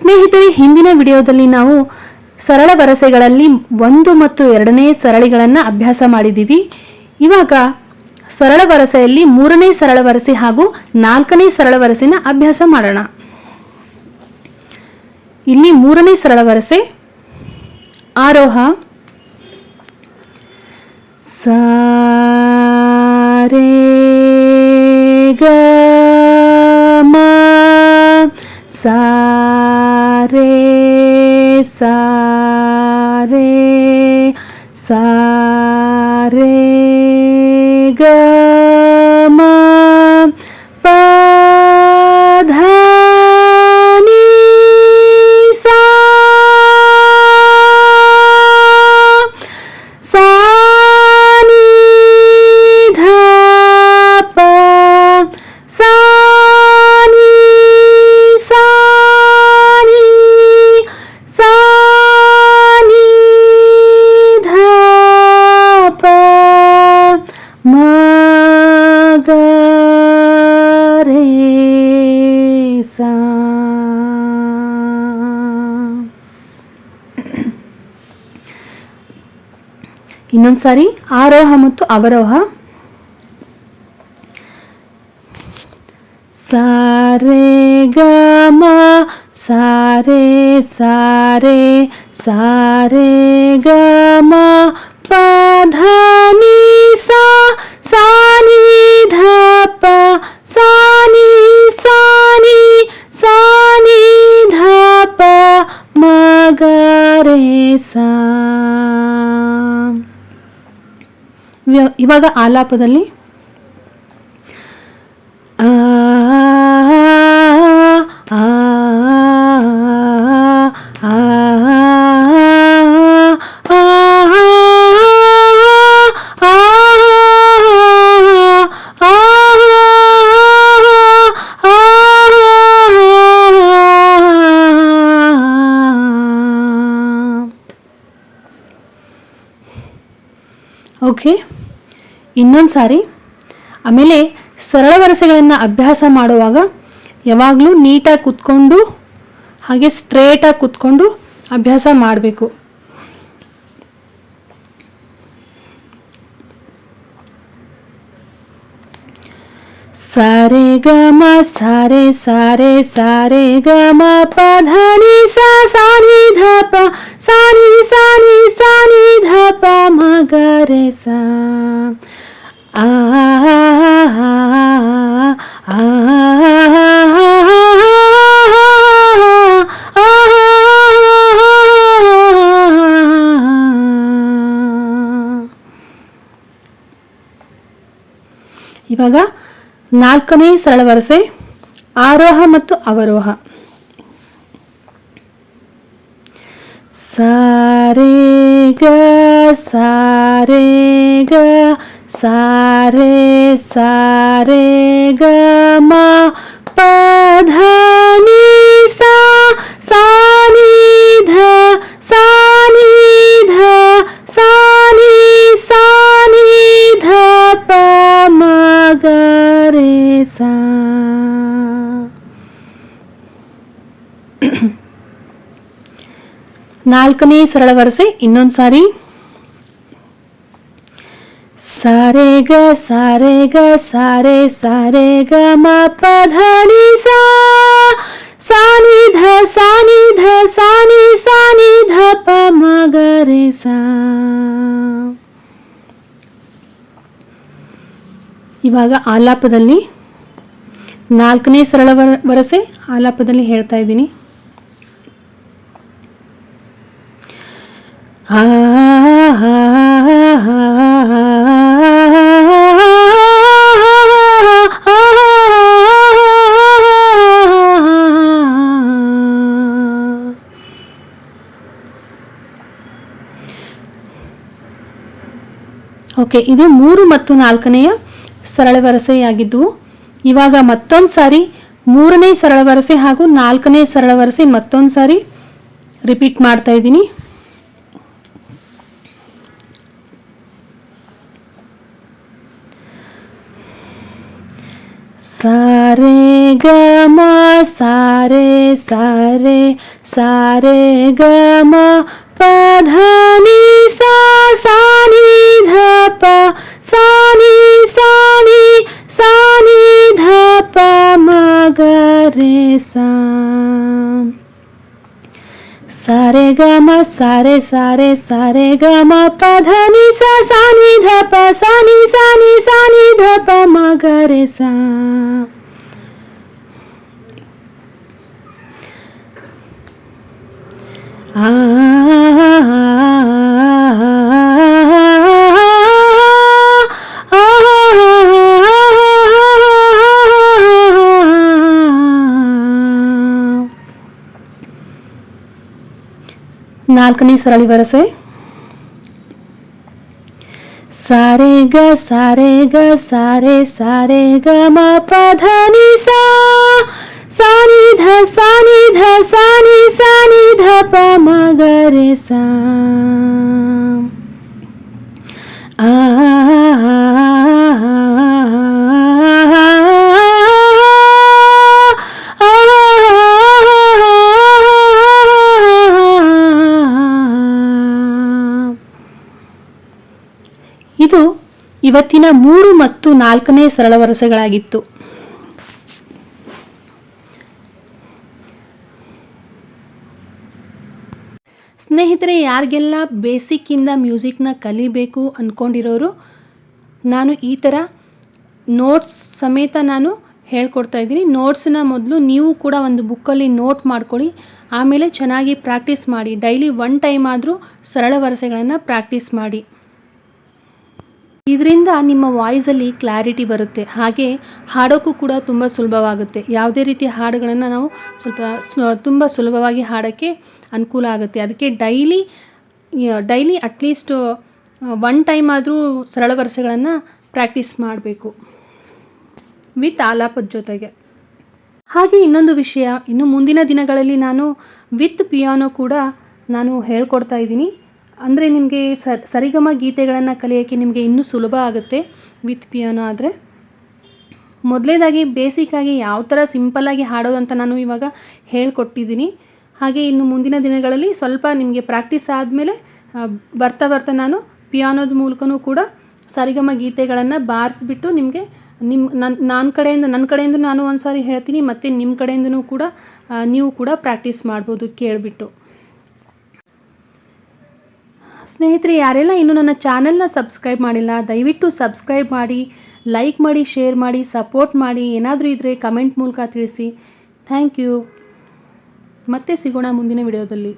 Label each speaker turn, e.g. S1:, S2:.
S1: ಸ್ನೇಹಿತರೆ, ಹಿಂದಿನ ವಿಡಿಯೋದಲ್ಲಿ ನಾವು ಸರಳ ವರಸೆಗಳಲ್ಲಿ ಒಂದು ಮತ್ತು ಎರಡನೇ ಸರಳಿಗಳನ್ನು ಅಭ್ಯಾಸ ಮಾಡಿದ್ದೀವಿ ಇವಾಗ ಸರಳ ವರಸೆಯಲ್ಲಿ ಮೂರನೇ ಸರಳ ವರಸೆ ಹಾಗೂ ನಾಲ್ಕನೇ ಸರಳ ವರಸೆನ ಅಭ್ಯಾಸ ಮಾಡೋಣ. ಇಲ್ಲಿ ಮೂರನೇ ಸರಳ ವರಸೆ, ಆರೋಹ ಸಾರೇ ಗ ಮ ಸಾರೇ ಸಾರೇ ಇನ್ನೊಂದ್ಸಾರಿ ಆರೋಹ ಮತ್ತು ಅವರೋಹ. ಸಾರೆ ಗ ಮ ಸಾರೆ ಸಾರೆ ಸಾರೆ ಗ ಮ ಇವಾಗ ಆಲಾಪದಲ್ಲಿ ಇನ್ನೊಂದು ಸಾರಿ ಆಮೇಲೆ ಸರಳ ವರಸೆಗಳನ್ನು ಅಭ್ಯಾಸ ಮಾಡುವಾಗ ಯಾವಾಗಲೂ ನೀಟಾಗಿ ಕೂತ್ಕೊಂಡು ಹಾಗೆ ಸ್ಟ್ರೇಟಾಗಿ ಕೂತ್ಕೊಂಡು ಅಭ್ಯಾಸ ಮಾಡಬೇಕು. ಸಾರೆ ಗ ಮ ಸಾರೆ ಸಾರೆ ಸಾರೆ ಗ ಮ ಪ, ಧ ni sa sa ni ಧ, ಪ sa ni sa ni sa ni ಧ, ಪ, ಮ, ಗ re sa ಆ ಆ ಇವಾಗ ನಾಲ್ಕನೇ ಸರಳ ವರಸೆ ಆರೋಹ ಮತ್ತು ಅವರೋಹ ಸಾರೆ ಗ ಸಾರೆ ಗ ಸಾರೆ ಸಾರೆ ಗ ಮ ಪ ಧ ನೀ ಸಾ ಸಾ ನಿ ಧ ಸಾ ನಿ ಧ ಸಾ ನಿ ಸಾ ನಿ ಧ ಪ ಮ ಗ ರೇ ಸಾ ನಾಲ್ಕನೇ ಸರಳ ವರಸೆ ಇನ್ನೊಂದು ಸಾರಿ ಸಾರೆ ಗ ಸಾರೆ ಗ ಸಾರೆ ಸಾರೆ ಗ ಮ ಪ ಧ ನಿ ಸಾ ಸಾ ನಿ ಧ ಸಾ ನಿ ಧ ಸಾ ನಿ ಸಾ ನಿ ಧ ಪ ಮ ಗ ರೆ ಸಾ. ಇವಾಗ ಆಲಾಪದಲ್ಲಿ ನಾಲ್ಕನೇ ಸರಳ ವರ- ವರಸೆ ಆಲಾಪದಲ್ಲಿ ಹೇಳ್ತಾ ಇದ್ದೀನಿ. ಆ ಓಕೆ, ಇದು ಮೂರು ಮತ್ತು ನಾಲ್ಕನೆಯ ಸರಳ ವರಸೆಯಾಗಿದ್ದವು ಇವಾಗ ಮತ್ತೊಂದು ಸಾರಿ ಮೂರನೇ ಸರಳ ವರಸೆ ಹಾಗೂ ನಾಲ್ಕನೇ ಸರಳ ವರಸೆ ಮತ್ತೊಂದು ಸಾರಿ ರಿಪೀಟ್ ಮಾಡ್ತಾ ಇದ್ದೀನಿ. ಸಾರೆ ಗ ಮ ಸಾರೆ ಸಾರೆ ಸಾರೆ ಗ ಮ ಪಧಾನಿ ಸಾರೆ ಗ ಮ ಸಾರೆ ಸಾರೆ ಸಾರೆ ಗ ಮ ಪ ಧ ni sa sa ni ಧ ಪ sa ni sa ni sa ni ಧ ಪ ಮ ಗ re sa ನಾಲ್ಕನೇ ಸರಳಿ ವರಸೆ ಸಾರೆ ಗ ಸಾರೆ ಗ ಸಾರೆ ಸಾರೆ ಗ ಮ ಪ ಧ ni sa sa ni ಧ sa ni ಧ sa ni sa ni ಧ ಪ ಮ ಗ re sa ಇವತ್ತಿನ ಮೂರು ಮತ್ತು ನಾಲ್ಕನೇ ಸರಳ ವರಸೆಗಳಾಗಿತ್ತು. ಸ್ನೇಹಿತರೆ, ಯಾರಿಗೆಲ್ಲ ಬೇಸಿಕ್ಕಿಂದ ಮ್ಯೂಸಿಕ್ನ ಕಲಿಬೇಕು ಅಂದ್ಕೊಂಡಿರೋರು ನಾನು ಈ ಥರ ನೋಟ್ಸ್ ಸಮೇತ ನಾನು ಹೇಳ್ಕೊಡ್ತಾ ಇದ್ದೀನಿ. ನೋಟ್ಸನ್ನ ಮೊದಲು ನೀವು ಕೂಡ ಒಂದು ಬುಕ್ಕಲ್ಲಿ ನೋಟ್ ಮಾಡ್ಕೊಳ್ಳಿ. ಆಮೇಲೆ ಚೆನ್ನಾಗಿ ಪ್ರಾಕ್ಟೀಸ್ ಮಾಡಿ. ಡೈಲಿ ಒನ್ ಟೈಮ್ ಆದರೂ ಸರಳ ವರಸೆಗಳನ್ನು ಪ್ರಾಕ್ಟೀಸ್ ಮಾಡಿ. ಇದರಿಂದ ನಿಮ್ಮ ವಾಯ್ಸಲ್ಲಿ ಕ್ಲಾರಿಟಿ ಬರುತ್ತೆ. ಹಾಗೆ ಹಾಡೋಕ್ಕೂ ಕೂಡ ತುಂಬ ಸುಲಭವಾಗುತ್ತೆ. ಯಾವುದೇ ರೀತಿಯ ಹಾಡುಗಳನ್ನು ನಾವು ಸ್ವಲ್ಪ ತುಂಬ ಸುಲಭವಾಗಿ ಹಾಡೋಕ್ಕೆ ಅನುಕೂಲ ಆಗುತ್ತೆ. ಅದಕ್ಕೆ daily daily at least one time ಆದರೂ ಸರಳ ವರ್ಷಗಳನ್ನು ಪ್ರಾಕ್ಟೀಸ್ ಮಾಡಬೇಕು. ವಿತ್ ಆಲಾಪದ ಜೊತೆಗೆ. ಹಾಗೆ ಇನ್ನೊಂದು ವಿಷಯ, ಇನ್ನು ಮುಂದಿನ ದಿನಗಳಲ್ಲಿ ನಾನು ವಿತ್ ಪಿಯಾನೋ ಕೂಡ ನಾನು ಹೇಳ್ಕೊಡ್ತಾ ಇದ್ದೀನಿ. ಅಂದರೆ ನಿಮಗೆ ಸ ಸರಿಗಮ ಗೀತೆಗಳನ್ನು ಕಲಿಯೋಕ್ಕೆ ನಿಮಗೆ ಇನ್ನೂ ಸುಲಭ ಆಗುತ್ತೆ ವಿತ್ ಪಿಯಾನೋ ಆದರೆ. ಮೊದಲೇದಾಗಿ ಬೇಸಿಕ್ಕಾಗಿ ಯಾವ ಥರ ಸಿಂಪಲ್ಲಾಗಿ ಹಾಡೋದು ಅಂತ ನಾನು ಇವಾಗ ಹೇಳ್ಕೊಟ್ಟಿದ್ದೀನಿ. ಹಾಗೆ ಇನ್ನು ಮುಂದಿನ ದಿನಗಳಲ್ಲಿ ಸ್ವಲ್ಪ ನಿಮಗೆ ಪ್ರಾಕ್ಟೀಸ್ ಆದಮೇಲೆ ಬರ್ತಾ ಬರ್ತಾ ನಾನು ಪಿಯಾನೋದ ಮೂಲಕನೂ ಕೂಡ ಸರಿಗಮ ಗೀತೆಗಳನ್ನು ಬಾರಿಸ್ಬಿಟ್ಟು ನಿಮಗೆ ನಿಮ್ಮ ನನ್ನ ನನ್ನ ಕಡೆಯಿಂದ ನನ್ನ ಕಡೆಯಿಂದ ನಾನು ಒಂದು ಸಾರಿ ಹೇಳ್ತೀನಿ, ಮತ್ತು ನಿಮ್ಮ ಕಡೆಯಿಂದನೂ ಕೂಡ ನೀವು ಕೂಡ ಪ್ರಾಕ್ಟೀಸ್ ಮಾಡ್ಬೋದು ಕೇಳಿಬಿಟ್ಟು. ಸ್ನೇಹಿತರೆ, ಯಾರೆಲ್ಲ ಇನ್ನೂ ನನ್ನ ಚಾನೆಲ್ನ ಸಬ್ಸ್ಕ್ರೈಬ್ ಮಾಡಿಲ್ಲ, ದಯವಿಟ್ಟು ಸಬ್ಸ್ಕ್ರೈಬ್ ಮಾಡಿ, ಲೈಕ್ ಮಾಡಿ, ಶೇರ್ ಮಾಡಿ, ಸಪೋರ್ಟ್ ಮಾಡಿ, ಏನಾದರೂ ಇದ್ದರೆ ಕಮೆಂಟ್ ಮೂಲಕ ತಿಳಿಸಿ. Thank you. ಮತ್ತೆ ಸಿಗೋಣ ಮುಂದಿನ ವಿಡಿಯೋದಲ್ಲಿ.